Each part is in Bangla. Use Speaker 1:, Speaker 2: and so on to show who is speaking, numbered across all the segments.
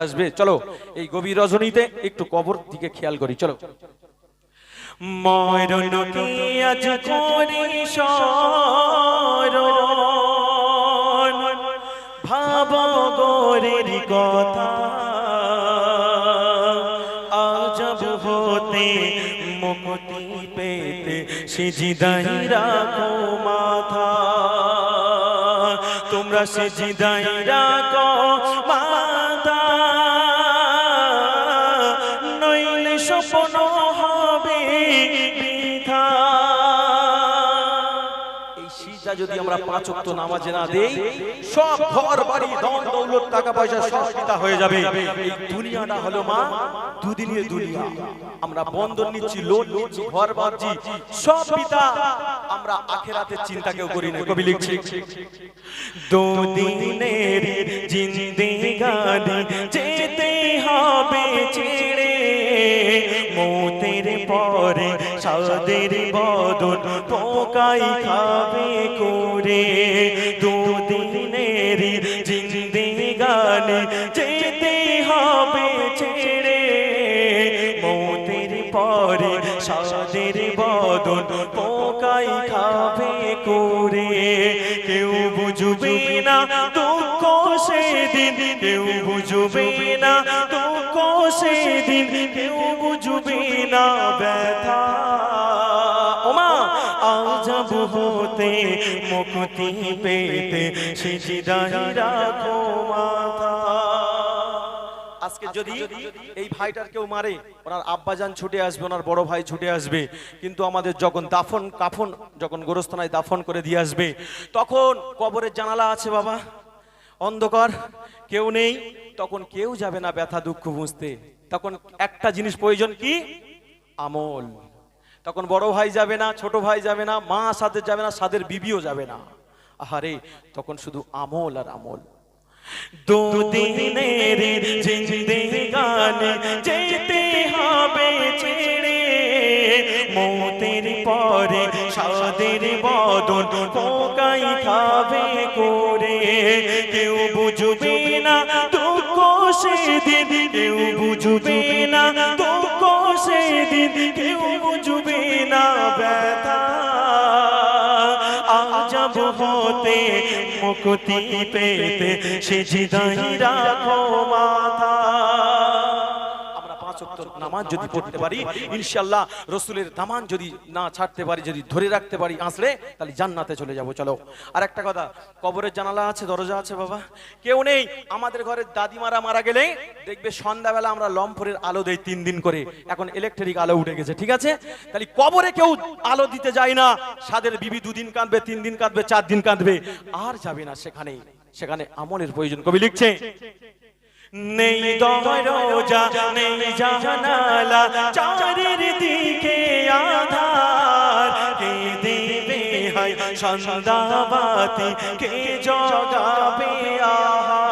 Speaker 1: আসবে। চলো, এই গভীর রজনীতে একটু কবর দিকে খেয়াল করি। চলো। মরণ কি আজ করি স্মরণ ভাব গোরের কথা পেতে মাথা তোমরা সিজিদাই রাখো যদি আমরা পাঁচ ওয়াক্ত নামাজে না দেই, সব ঘর, বাড়ি, ধন, দৌলত টাকা পয়সা সব পিতা হয়ে যাবে। এই দুনিয়াটা হলো মা দুদিনের দুনিয়া। আমরা বন্ধন নিচ্ছি, লোন নিচ্ছি, ঘর বাঁধছি, সব পিতা আমরা আখেরাতের চিন্তা কেউ করি না। কবি লিখছি, দুদিনের জিন্দেগানি যেতে হবে ছেড়ে মৌতের পরে সাদের বদন পোকাই খাবে করে। দুদিনের জিন্দেগানি যেতে হবে ছেড়ে। মৌতের পরে সাদের বদন পোকাই খাবে করে। কেউ বুঝবে না দুঃখ সেদিন, কেউ বুঝবে না দুঃখ সেদিন, কেউ না ব্যথা। ওমা আজব হতে মুক্তি পেতে সিজিদাই রাখো মাথা। আজকে যদি এই ভাইটার কেউ মারে, ওনার আব্বাজান ছুটে আসবে, ওনার বড় ভাই ছুটে আসবে, কিন্তু আমাদের যখন দাফন, কাফন, যখন গোরস্থানায় দাফন করে দিয়ে আসবে, তখন কবরের জানালা আছে বাবা, অন্ধকার, কেউ নেই, তখন কেউ যাবে না ব্যথা দুঃখ বুঝতে। তখন একটা জিনিস প্রয়োজন কি? আমল। তখন বড় ভাই যাবে না, ছোট ভাই যাবে না, মা সাথে যাবে না, সাদের বিবিও যাবে না। আহারে, তখন শুধু আমল আর আমল। দুদিনের জিন্দেগানি যেতে হবে ছেড়ে, মৌতের পরে সাদের বদন পোকাই খাবে করে। কেউ বুঝবে না দুঃখ সেদিন, কেউ বুঝবে না দুঃখ কেউ বুঝবে না ব্যথা। আজব হতে মুক্তি পেতে সে জিদাই রাখো মাথা। নামাজ যদি পড়তে পারি, ইনশাআল্লাহ রসুলের দামান যদি না ছাড়তে পারি, যদি ধরে রাখতে পারি আসলে তাহলে জান্নাতে চলে যাব, চলো। আর একটা কথা, কবরের জানালা আছে, দরজা আছে, বাবা? কেউ নেই, আমাদের ঘরের দাদিমারা মারা গেলে দেখবে সন্ধ্যাবেলা আমরা লম্ফরের আলো দেই তিন দিন করে। এখন ইলেকট্রিক আলো উঠে গেছে, ঠিক আছে? তাহলে কবরে কেউ আলো দিতে যায় না। সাদের বিবি দুদিন কাঁদবে, তিন দিন কাঁদবে, চার দিন কাঁদবে। আর যাবে না সেখানে। সেখানে আমলের প্রয়োজন। কবি লিখছে নেই দরজা, নেই জানালা চারির দিকে আধার। কে দেবে হাই সন্ধ্যাবাতি, কে জগাবে আহা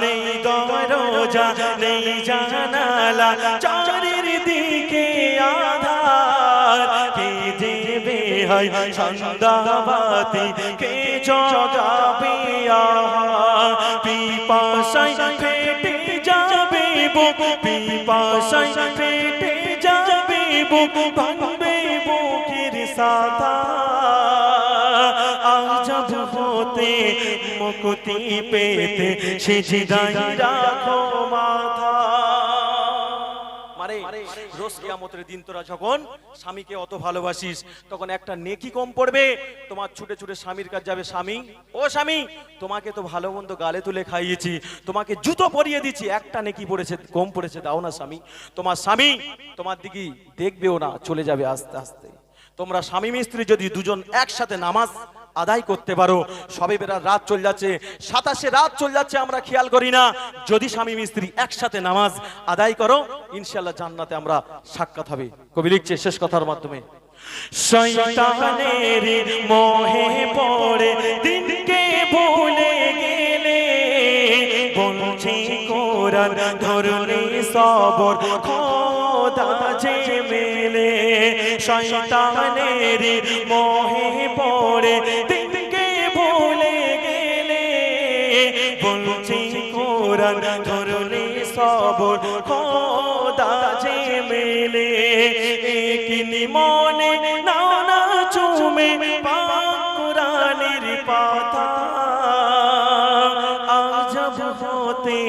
Speaker 1: নেই দরজা, নেই জানালা চারির হাই সন্ধ্যাবাতি কে জগাবে আহা পিপাসায় ফেটে যাবে বুক, পিপাসায় ফেটে যাবে বুক, ভাঙবে বুকের সাথা আজব হতে মুক্তি পেতে সে জিদাই রাখো মাথা। মারে রোজ কিয়ামতের দিন তোরা যখন স্বামীকে অত ভালোবাসিস, তখন একটা নেকি কম পড়বে, তোমার ছুটে ছুটে স্বামীর কাছে যাবে, স্বামী, ও স্বামী, তোমাকে তো ভালো মন্দ গালে তুলে খাইয়েছি, তোমাকে জুতো পরিয়ে দিচ্ছি, একটা নেকি পড়েছে, কম পড়েছে, দাও না স্বামী, তোমার স্বামী তোমার দিকে দেখবেও না, চলে যাবে আস্তে আস্তে। তোমরা স্বামী মিস্ত্রি যদি দুজন একসাথে নামাজ আদায় করতে পারো। সবে বেড়া রাত চলে যাচ্ছে সাতাশে রাত চলে যাচ্ছে আমরা খেয়াল করি না। যদি স্বামী মিস্ত্রি একসাথে নামাজ আদায় করো ইনশাল্লাহ জান্নাতে আমরা সাক্ষাৎ হবে। কবি লিখছে শেষ কথার মাধ্যমে, শয়তানের মোহে পড়ে, দিনকে সবর, খোদা যে মেলে শয়তানের মোহে পড়ে। দিনকে ভুলে গেলে বলছে, কোরআন ধরলে সবর, খোদা যে মেলে। একনি মনে নাও না চুমে পাক কোরআনের পাতা। আজব হতে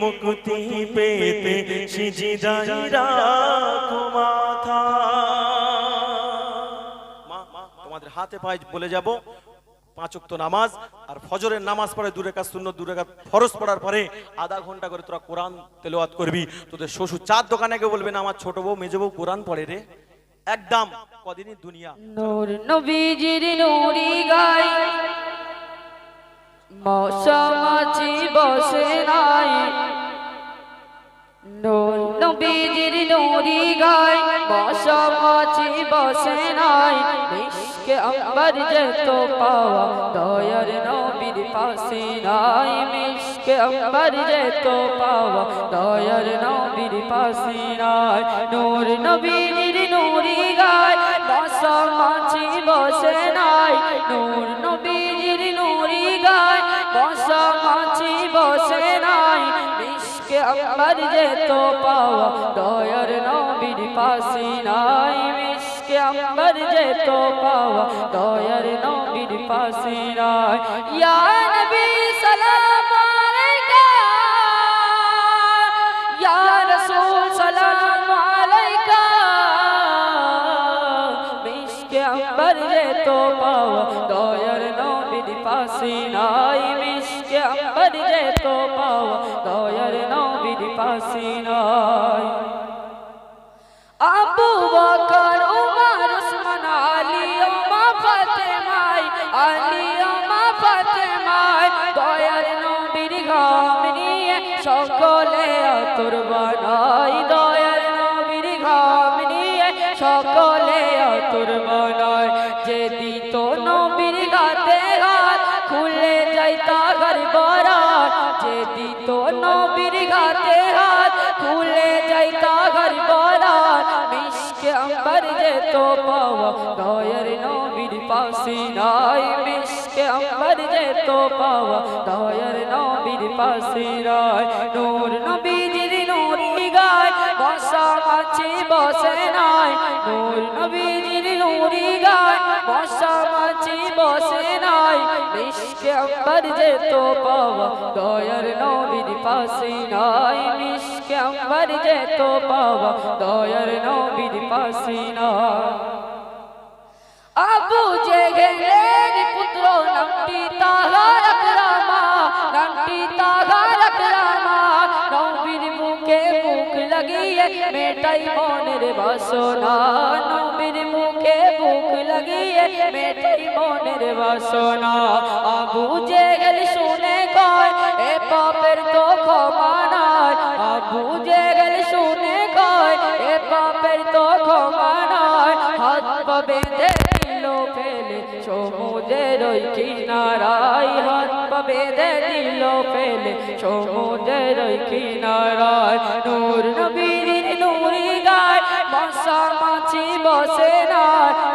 Speaker 1: মুক্তি পেতে সিজিদাই হাতে পায়ে বলে যাব, পাঁচ ওয়াক্ত নামাজ আর ফজরের নামাজ পড়ে দূরে কাজ শূন্য দূরে কাজ ফরজ পড়ার পরে আধা ঘণ্টা করে তোরা কোরআন তেলাওয়াত করবি। তোদের শ্বশুর চার দোকানে গিয়ে বলবে, না, আমার ছোট বউ, মেজ বউ কোরআন পড়ে রে। একদম কদিনই দুনিয়া।
Speaker 2: নূর নবীজির নুরি গাই। মশামাছি বসে নাই। নূর নবীজির নুরি গাই। মশামাছি বসে নাই। আম্বার যেত পাওয়া, দয়ার নবীর পাশে নাই মিশকে। আম্বার যেত পাওয়া, দয়ার নবীর পাশে নাই। নূর নবীজির নুরি গাই মশামাছি বসে নাই। নূর নবীজির নুরি গায় মশামাছি বসে নাই। মিশকে আম্বার যেত পাওয়া, দয়ার নবীর পাশে নাই মিশকে আম্বার যেত পাওয়া দয়ার নবীর পাশে নাই ইয়া নবী সালাম আলাইকা। ইয়া যেত পাওয়া দয়ার নবীর পাশে নাই আতর বানাই দয়ার নবীর গাম নিয়ে সকলে আতর বানাই যে দিত নবীর গাতে হাত খুলে যাইতা ঘর বরাত যে দিত নবীর গাতে হাত খুলে যাইতা ঘর বরাত মিশকে আম্বার যেত পাওয়া দয়ার নবীর পাশে নাই। মিশকে আম্বার যেত পাওয়া দয়ার নবীর পাশে নাই। নূর গায় বসা মাছি বসে নাই, নূর নবীজির নুরি গায় বসা মাছি বসে নাই, মিশকে আম্বার যেত পাওয়া, দয়ার নবীর পাশে নাই। মিশকে আম্বার যেত পাওয়া, দয়ার নবীর পাশে নাই। আবু মেটাই মনের বাসনা। নবীর মুখে মুখ লাগিয়ে মেটাই মনের বাসনা। আবু জেহেল শুনে কয়, এ পাপের তো ক্ষমা নাই। আবু জেহেল শুনে কয়, এ পাপের তো ক্ষমা নাই। হাত পা বেঁধে ফেলে, সমুদ্রের ওই কিনারায়। হাত পা বেঁধে দিল ফেলে, সমুদ্রের ওই কিনারায়। নূর নবীর বসে না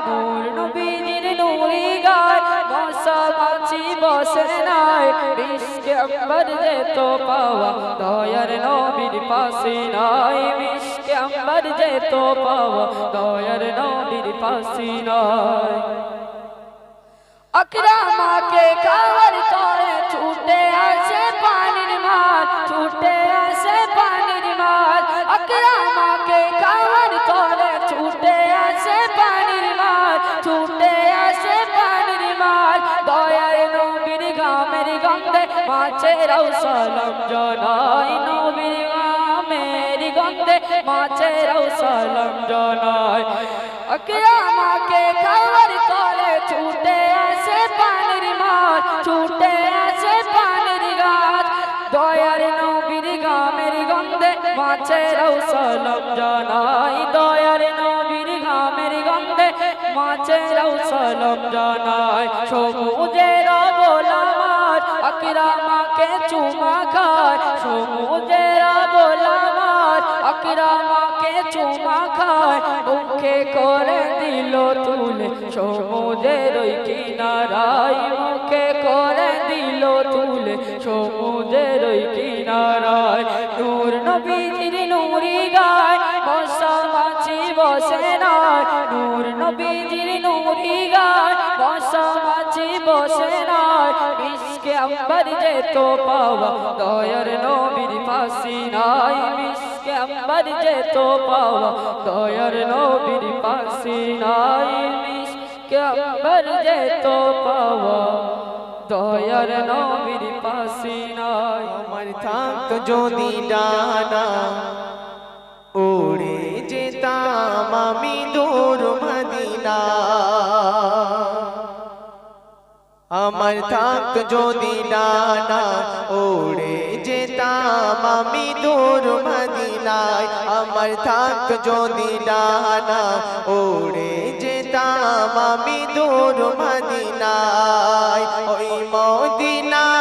Speaker 2: নূর নবীর নুরি গায় মশা মাছি বসে নাই বিশকে আম্বার যেত পাওয়া, দয়ার নবীর পাশে নাই বিশকে আম্বার যেত পাওয়া, দয়ার নবীর পাশে নাই। আকরামাকে খাওয়ার তরে ছুটে আসে পানির মাছ ছুটে মাছের সালাম জানাই নবীর গামের গন্ধে মাছের সালাম জানাই আকরামাকে খাওয়ার তরে ছুটে আসে পানির মাছ, ছুটে আসে পানির গাছ। দয়ার নবীর গামের গন্ধে মাছের সালাম জানাই দয়ার নবীর গামের গন্ধে মাছের সালাম জানাই বলা মাছ আকরামাকে চুমা খায়, সমুদ্রের বলা মাছ আকরামাকে চুমা খায়, মুখে করে দিল তুলে, সমুদ্রের ওই কিনারায় মুখে করে দিল তুলে, সমুদ্রের ওই কিনারায় নবীজির নুরি গায়, বসা বসে নয় নূর নবীজির নুরি গায় আম্বার যে তো পাওয়া, দয়ার নবীর পাশি নাই মিশকে আম্বার যে তো পাওয়া, দয়ার নবীর পাশি নাই মিশকে আম্বার যে তো পাওয়া, দয়ার নবীর পাশি নাই।
Speaker 3: আমার থাক যদি ডানা উড়ে যেতাম আমি দূর মদিনা আমার থাক যদি ডানা ওড়ে যেতাম আমি দূর মদিনায়। আমার থাক যদি ডানা ওড়ে যেতাম আমি দূর মদিনায়। ওই মদিনার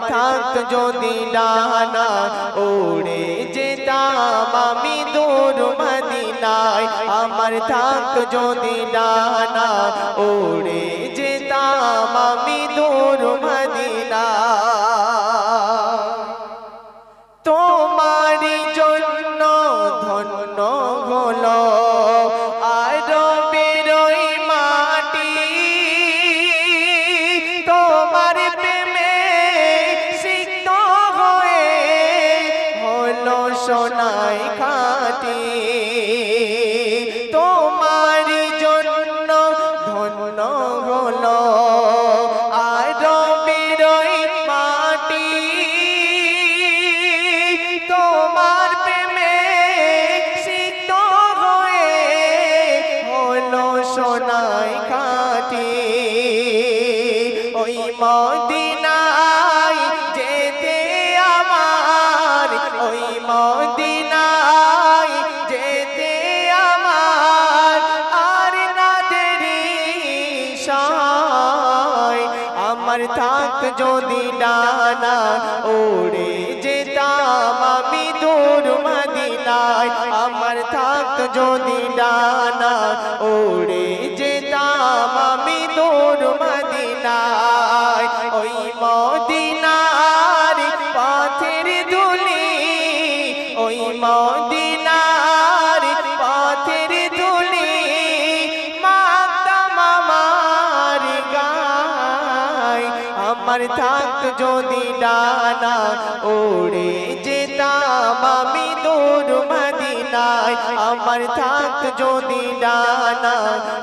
Speaker 3: আমার থাক যদি ডানা ওড়ে যেতাম আমি দূর মদিনায়। আমার থাক যদি ডানা ওড়ে যেতাম আমি দূর মদিনায় যদি ডানা ওড়ে যেতাম আমি দূর মদিনায়। ওই মদিনার পাথের ধুলি, ওই মদিনার পাথের ধুলি মাতা মামার গায়। আমার থাক যদি ডানা ওড়ে যেতাম আমার থাক যদি ডানা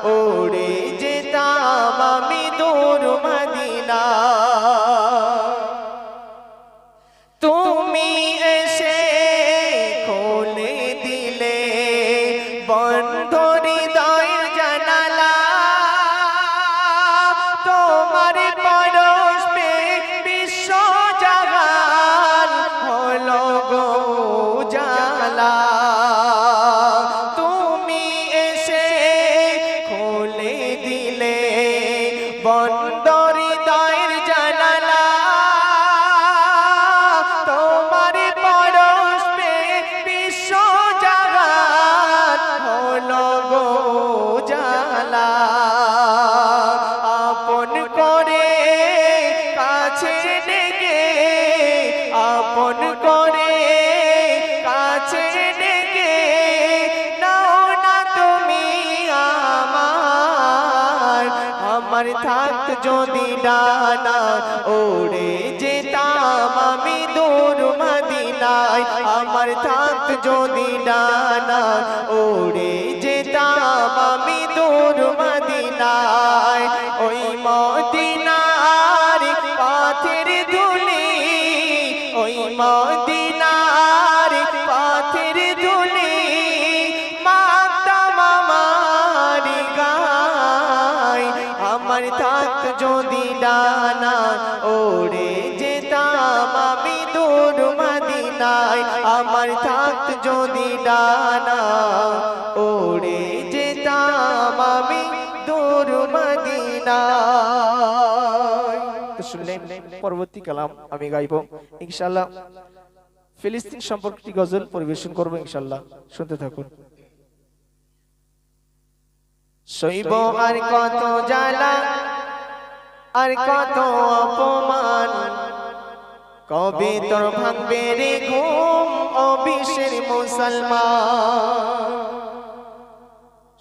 Speaker 3: ওড়ে যেতাম যদি ডানা ওড়ে যেতাম আমি দূর মদিনায়, আমার থাক যদি ডানা ওড়ে যেতাম আমি দূর মদিনায়। ওই মদিনার ওড়ে যেতাম আমি দূর মদিনায়। তো শুনলেন পরবর্তী কালাম আমি গাইব। ফিলিস্তিন গজল পরিবেশন করব শুনতে থাকুন। শৈব আর কত জ্বালা, আর কত অপমান, কবে তোর ভাঙবে রে ঘুম? ও বিশ্বের মুসলমান।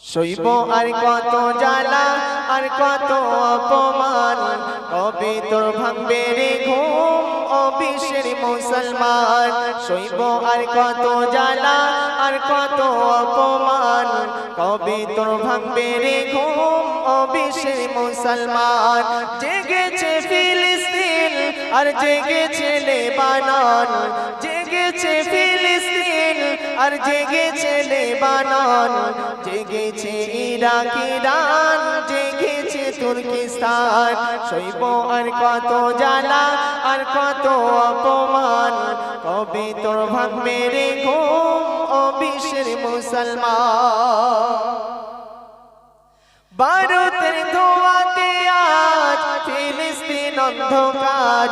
Speaker 3: শৈব আর কত জ্বালা, আর কত অপমান। কবে তোর ভাঙবে রে ঘুম, ও বিশ্বের মুসলমান? শৈব আর কত জ্বালা, আর কত অপমান। কবে তোর ভাঙবে রে ঘুম, ও বিশ্বের মুসলমান? জেগেছে ফিলিস্তিন, আর জেগেছে লেবানন। ফিলিস্তিন আর জেগেছে লেবানন, জেগেছে ইরাক, ইরান, জেগেছে তুর্কিস্তান। শৈব আর কত জ্বালা, আর কত অপমান। কবে তোর ভাঙবে রে ঘুম, ও বিশ্বের মুসলমান? ভারতের ধোয়াতে আজ ফিলিস্তিন অন্ধকার,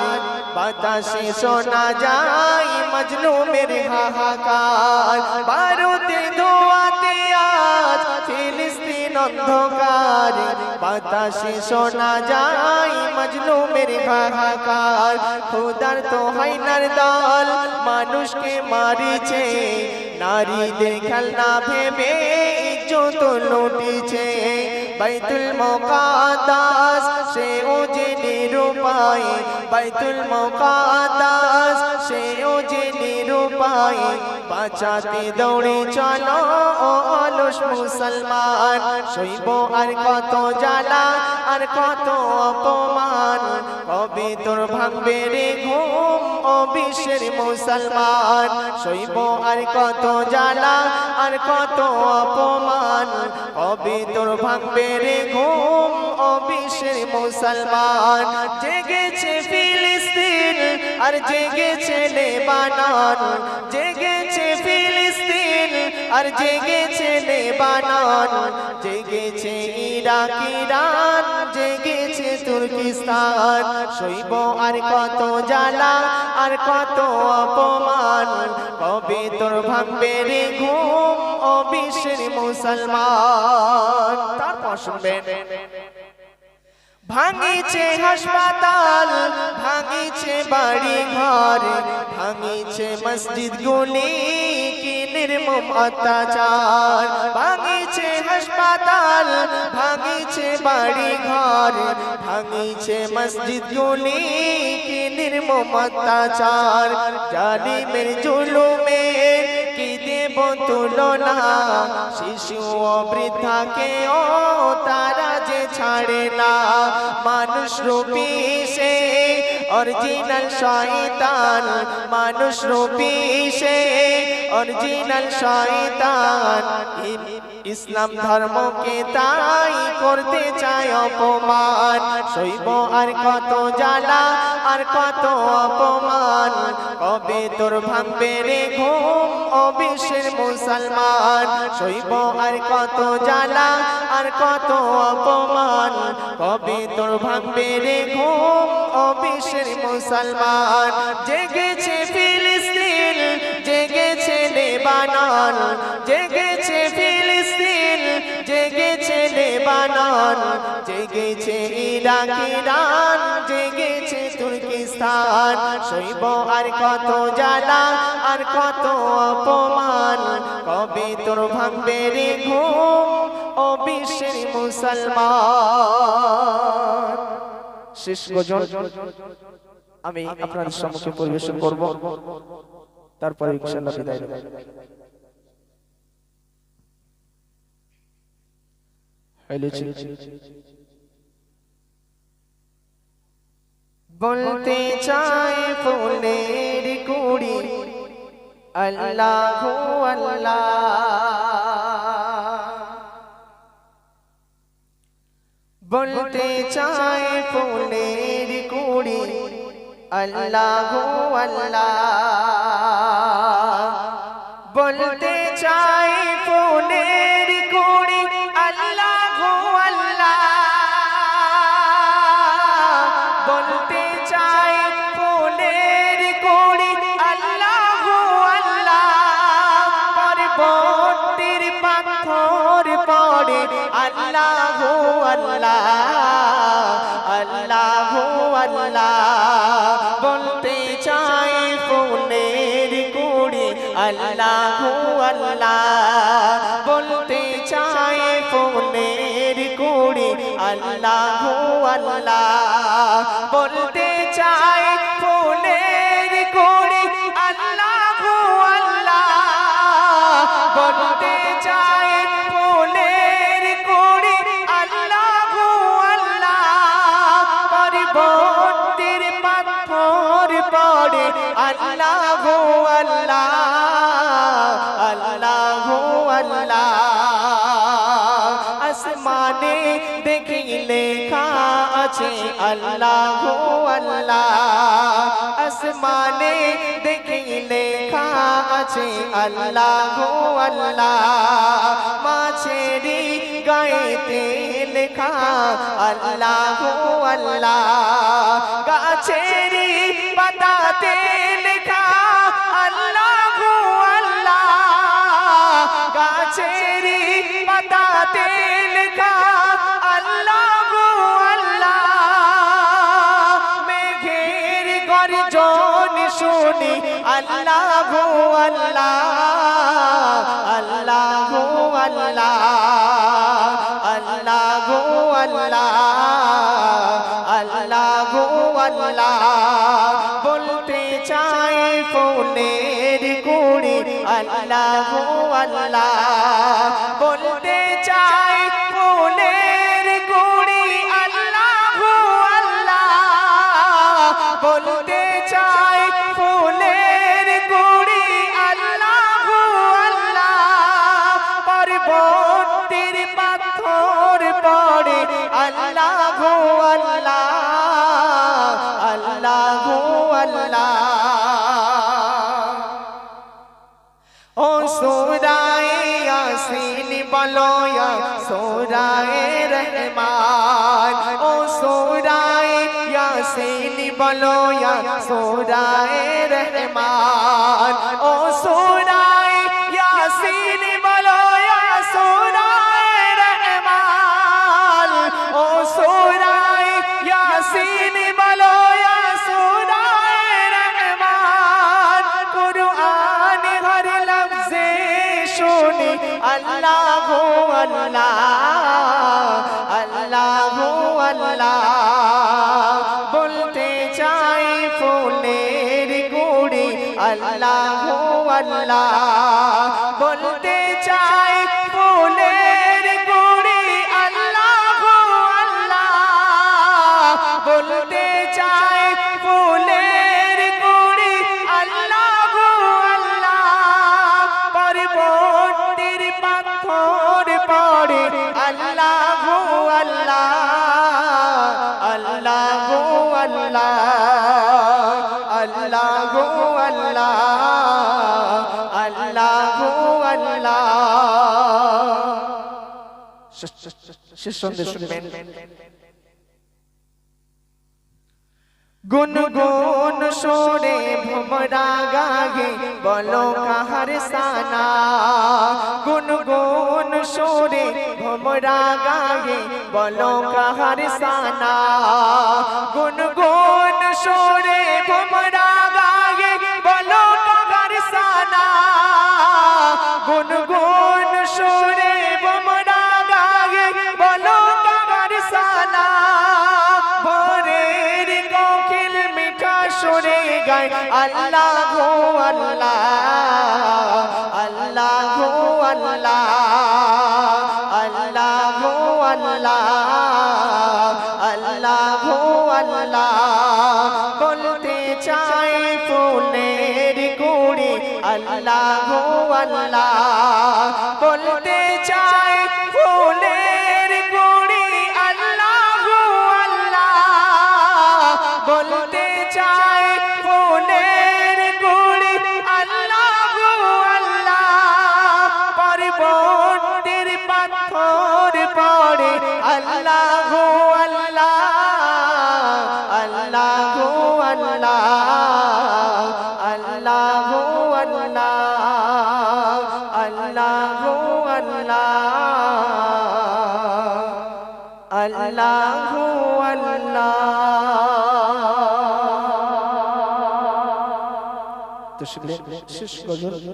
Speaker 3: বাতাসে শোনা যায় মজলুমের হাহাকার। ভারতের ধোয়াতে আজ ফিলিস্তিন অন্ধকার, বাতাসে শোনা যায় মজলুমের হাহাকার। খুদার তো হাইনার দল মানুষকে মারিছে, নারীদের খেলনা ভেবে ইজ্জত লুটিছে। বাইতুল মুকাদ্দাস সে ও ওজে নিরুপায় বাইতুল মুকাদ্দাস সে ও ওজে নিরুপায় বাঁচাতে দৌড়ে চলো ও অলস মুসলমান শৈব আর কত জ্বালা আর কত অপমান কবে তোর ভাঙবে রে ঘুম ও বিশ্বের মুসলমান শৈব আর কত জ্বালা আর কত অপমান কবে তোর ভাঙবে রে ঘুম ও বিশ্বের মুসলমান। জেগেছে ফিলিস্তিন আর জেগেছে লেবানন। জেগেছে ফিলিস্তিন আর জেগেছে লেবানন। জেগেছে ইরাক, ইরান, জেগেছে তুর্কিস্তান। শৈব আর কত জ্বালা, আর কত অপমান। কবে তোর ভাঙবে রে ঘুম ও বিশ্বের মুসলমান? তারপর শুনবেন। ভাঙিছে হাসপাতাল ভাঙিছে বাড়ি ঘর ভাঙিছে মসজিদ গুলি কি নির্মম অত্যাচার? ভাঙিছে হাসপাতাল ভাঙিছে বাড়ি ঘর ভাঙিছে মসজিদ গুলি কি নির্মম অত্যাচার? জালিমের জুলুমের তুলনা। শিশু ও বৃদ্ধাকে ও তারা যে ছাড়ে না। মানুষ রূপী সে অরিজিনাল শয়তান, মানুষ রূপী সে। অরিজিনাল শয়তান ইসলাম ধর্মকে তাই করতে চায় অপমান। শৈব আর কত জ্বালা, আর কত অপমান। কবে তোর ভাঙবে রে ঘুম ও বিশ্বের মুসলমান? শৈব আর কত জ্বালা, আর কত অপমান। কবে তোর ভাঙবে রে ঘুম ও বিশ্বের মুসলমান। জেগেছে ফিলিস্তিন, জেগেছে লেবানন, জেগেছে ফিলিস্তিন, জেগেছে লেবানন, জেগেছে ইরাক, ইরান, জেগেছে তুর্কিস্তান। শৈব আর কত জ্বালা, আর কত অপমান। কবে তোর ভাঙবে রে ঘুম, ও বিশ্বের মুসলমান? শেষ গজল আমি আপনাদের সম্মুখে পরিবেশন করব। তারপরে ইনশাআল্লাহ বিদায় নেব। হেলেছি বলতে চাই ফুলের কুড়ি আল্লাহ আল্লাহ। বলতে চাই ফুলের কুড়ি আল্লাহ আল্লাহ। বলতে চাই ফোনের কোড়ি আল্লাহ আল্লাহ। বলতে চাই ফোনের কোড়ি আল্লাহ আল্লাহ। পরবর্তীর পাথর পড়ে, আল্লাহ আল্লাহ। আল্লাহ আল্লাহ। বলতে চাই ফোনের কুড়ি, আল্লাহ আল্লাহ। বলতে চাই ফোনের কুড়ি, আল্লাহ আল্লাহ। বলতে চাই ফোনের কুড়ি, আল্লাহ আল্লাহ। বলতে চাই আল্লাহ আল্লাহ আল্লাহ আল্লাহ। আসমানে দেখি লেখা আছে আল্লাহ আল্লাহ। আসমানে দেখি লেখা আছে আল্লাহ আল্লাহ। মাছেরি গায়েতে লেখা আল্লাহ আল্লাহ। গাছেরি পাতাতে পাতাতে লেখা আল্লাহ আল্লাহ। মেঘের গর্জন শুনি, আল্লাহ আল্লাহ। আল্লাহ আল্লাহ। আল্লাহ আল্লাহ। আল্লাহ আল্লাহ। বলতে চাই ফোনের কুড়ি, আল্লাহ আল্লাহ। रहमान ओ सोराए यासीन बोलो या सोराए रहमान ओ सोरा আল্লাহ শেষ সন্দেশ শুনবেন গুনগুন সোরে ভমরা গাগে বলো কাহার সানা গুনগুন সোরে ভমরা গাগে বলো কাহার সানা গুনগুন সোরে ভমরা গাগে বলো কাহার সানা গুনগুন সোরে ভমরা আল্লাহ আল্লাহ আল্লাহ আল্লাহ আল্লাহ আল্লাহ আল্লাহ। বলতে চাই ফুলের কুড়ি আল্লাহ আল্লাহ। বলতে চাই তো শিখলে শেষ গজল